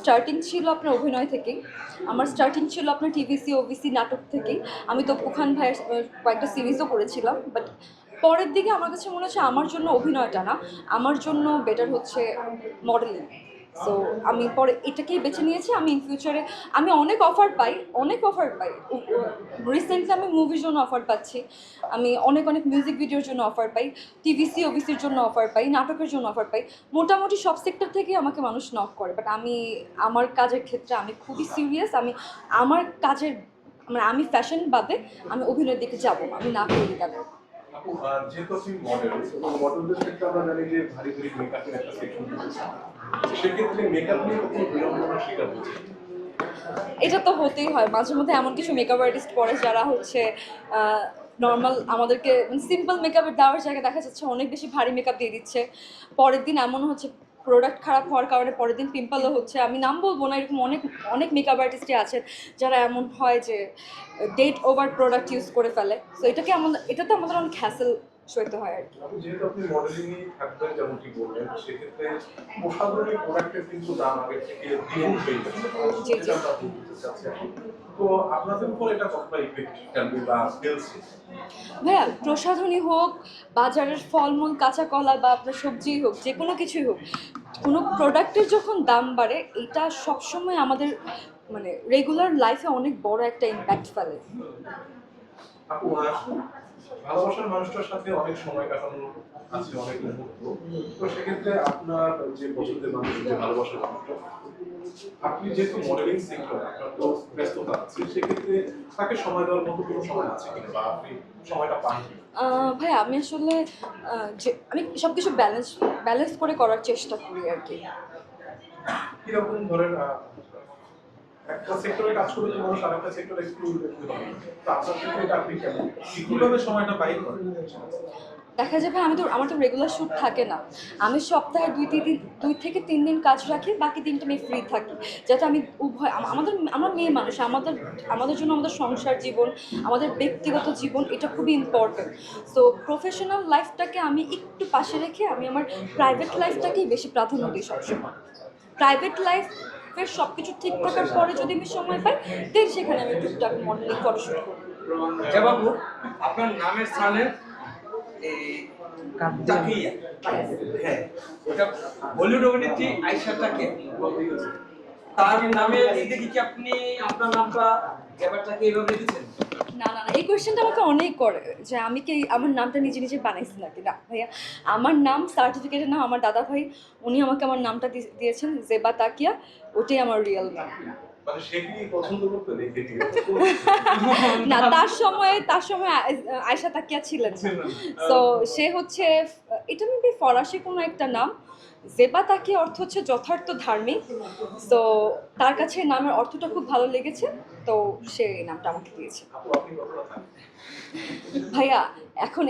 Starting ছিল আপনার অভিনয় থেকেই আমার স্টার্টিং ছিল আপনার টিভিসি ওবিসি নাটক থেকেই আমি তো পুখান ভাইয়ের কয়েকটা সিরিজও করেছিলাম বাট পরের দিকে আমার কাছে মনে হচ্ছে আমার জন্য অভিনয়টা না। আমার জন্য বেটার হচ্ছে মডেলিং সো আমি পরে এটাকেই বেছে নিয়েছি। আমি ইন ফিউচারে আমি অনেক অফার পাই, অনেক অফার পাই। রিসেন্টলি আমি মুভির জন্য অফার পাচ্ছি। আমি অনেক অনেক মিউজিক ভিডিওর জন্য অফার পাই। টিভিসি ওবিসির জন্য অফার পাই। নাটকের জন্য অফার পাই। মোটামুটি সব সেক্টর থেকে আমাকে মানুষ নক করে। বাট আমি, আমার কাজের ক্ষেত্রে আমি খুবই সিরিয়াস আমি, আমার কাজের মানে আমি ফ্যাশন বাদে আমি অভিনয়ের দিকে যাব আমি না করি তাদের এটা তো হতেই হয়। মাঝে মধ্যে এমন কিছু মেকআপ আর্টিস্ট পড়ে যারা হচ্ছে নর্মাল আমাদেরকে সিম্পল মেকআপের দেওয়ার জায়গায় দেখা যাচ্ছে অনেক বেশি ভারী মেকআপ দিয়ে দিচ্ছে। পরের দিন এমন হচ্ছে প্রোডাক্ট খারাপ হওয়ার কারণে পরের দিন পিম্পলও হচ্ছে। আমি নাম বলব না এরকম অনেক অনেক মেকআপ আর্টিস্টই আছেন যারা এমন হয় যে ডেট ওভার প্রোডাক্ট ইউজ করে ফেলে। তো এটাকে আমাদের এটাতে আমাদের অনেক হ্যাসেল সইতে হয় আর কি। যেহেতু আপনি থাকবেন যেমনটি বললেন সেক্ষেত্রে প্রোডাক্টের কিন্তু দাম আগে থেকে দ্বিগুণ হয়ে গেছে জি, জি। তো আপনাদের উপর এটা কতটা ইফেক্ট ফেলবে বা ফেলছে ভাইয়া প্রসাধনী হোক বাজারের ফলমূল কাঁচা কলা বা আপনার সবজি হোক যে কোনো কিছুই হোক কোনো প্রোডাক্টের যখন দাম বাড়ে, এটা সবসময় আমাদের মানে রেগুলার লাইফে অনেক বড় একটা ইম্প্যাক্ট ফেলে। ভালোবাসার মানুষটার সাথে অনেক সময় কাটানো আছে, অনেক মুহূর্ত। তো সেক্ষেত্রে আপনার যে পছন্দের মানুষ, যে ভালোবাসার মানুষটা আপনি যেহেতু মডেলিং সেক্টর আপনার তো ব্যস্ততা আছে সেক্ষেত্রে তাকে সময় দেওয়ার মতো কোনো সময় আছে কিনা? বা আপনি সময়টা পান? আহ, আমি আসলে যে আমি সব কিছু ব্যালেন্স ব্যালেন্স করে করার চেষ্টা করি আর কি। কীরকম ধরেন একটা সেক্টরে কাজ করে যে মানুষ আরেকটা সেক্টরে একটু তো আপনার ক্ষেত্রে এটা আপনি কেমন? কীভাবে সময়টা বাইর করেন? দেখা যাবে আমি তো, আমার তো রেগুলার শ্যুট থাকে না। আমি সপ্তাহে দুই, তিন দিন, দুই থেকে তিন দিন কাজ রাখি, বাকি দিনটা আমি ফ্রি থাকি। যাতে আমি উভয় আমাদের, আমরা মেয়ে মানুষ, আমাদের আমাদের জন্য আমাদের সংসার জীবন, আমাদের ব্যক্তিগত জীবন, এটা খুবই ইম্পর্টেন্ট সো প্রফেশনাল লাইফটাকে আমি একটু পাশে রেখে আমি আমার প্রাইভেট লাইফটাকেই বেশি প্রাধান্য দিই সবসময়। প্রাইভেট লাইফের সব কিছু ঠিক থাকার পরে যদি আমি সময় পাই দেন সেখানে আমি টুকটাক মডেলিং ফটোশ্যুট করি। আপনার নামের স্থানে তাকিয়া হ্যাঁ ওটা বলিউড অভিনেত্রী আয়শা তাকিয়া তার নামে দেখি কি আপনি আপনার নামটা ব্যাপারটাকে এইভাবে লিখেছেন? না না না এই কোয়েশ্চেনটা আমাকে অনেক করে যে আমি কি আমার নামটা নিজে নিজে বানাইছি নাকি? না ভাইয়া আমার নাম সার্টিফিকেটের নাম আমার দাদা ভাই উনি আমাকে আমার নামটা দিয়েছেন জেবা তাকিয়া ওটাই আমার রিয়েল নাম। মানে না তার সময় তার সময় আয়- আয়শা তাকিয়া ছিলেন তো সে হচ্ছে এটা মেবি ফরাসি কোনো একটা নাম। জেবা তাকিয়া অর্থ হচ্ছে যথার্থ ধার্মিক। তো তার কাছে নামের অর্থটা খুব ভালো লেগেছে। তো সে এই নামটা আমাকে দিয়েছে। ভাইয়া এখন